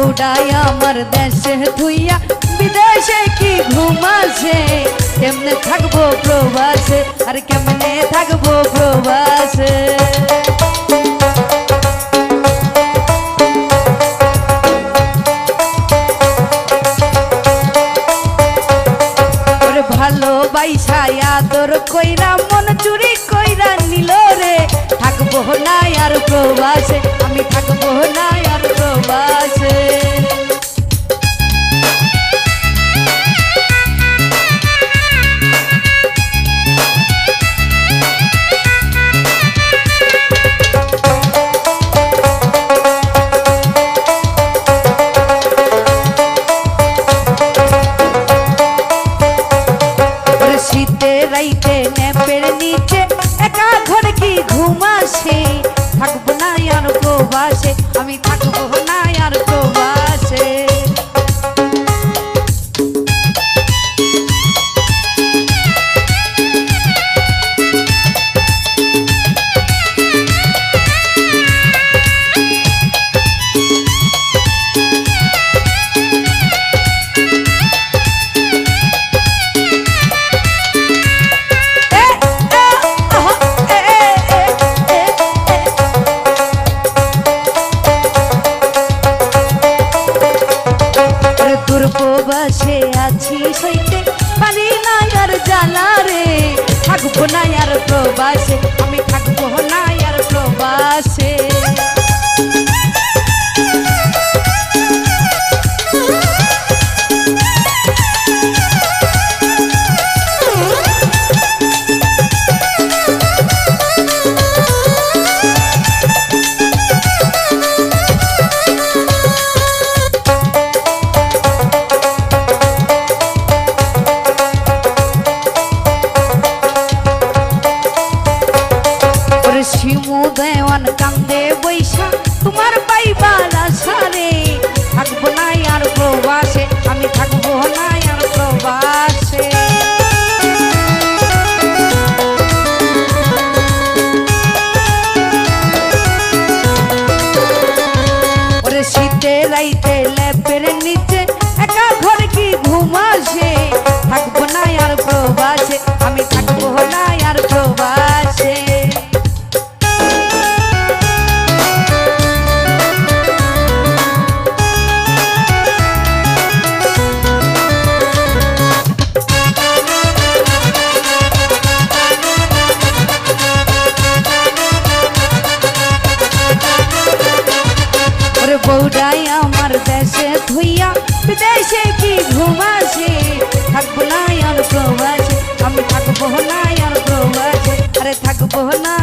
বউডাই আমার দেশে ধুইয়া, বিদেশে কি ঘুমাছে কেমনে থাকব প্রবাসে? আর কেমনে থাকব প্রবাসে? ভালোবাসা আদর কইরা, মন চুরি কইরা নিল রে। থাকব না আর প্রবাসে। আমি নেপের নিচে একা ঘর কি ঘুমাসে থাকব না আর প্রবাসে আমি থাকব প্রবাসে আছি সইতে পারি না আর জ্বালা রে। থাকব না আর প্রবাসে। শিমু দেওয়ান কান্দে বৈশা। তোমার পাইবার আশারে থাকব না আর প্রবাসে। আমি থাকব না আর প্রবাসে। শীতে রাইতে লেপের নিচে, একা ঘর কি ঘুমাসে ওরে বউডাই আমার দেশে ধুইয়া, বিদেশে কি ঘুমাসে থাকব না আর প্রবাসে আমি থাকব না আর আরে থাকব না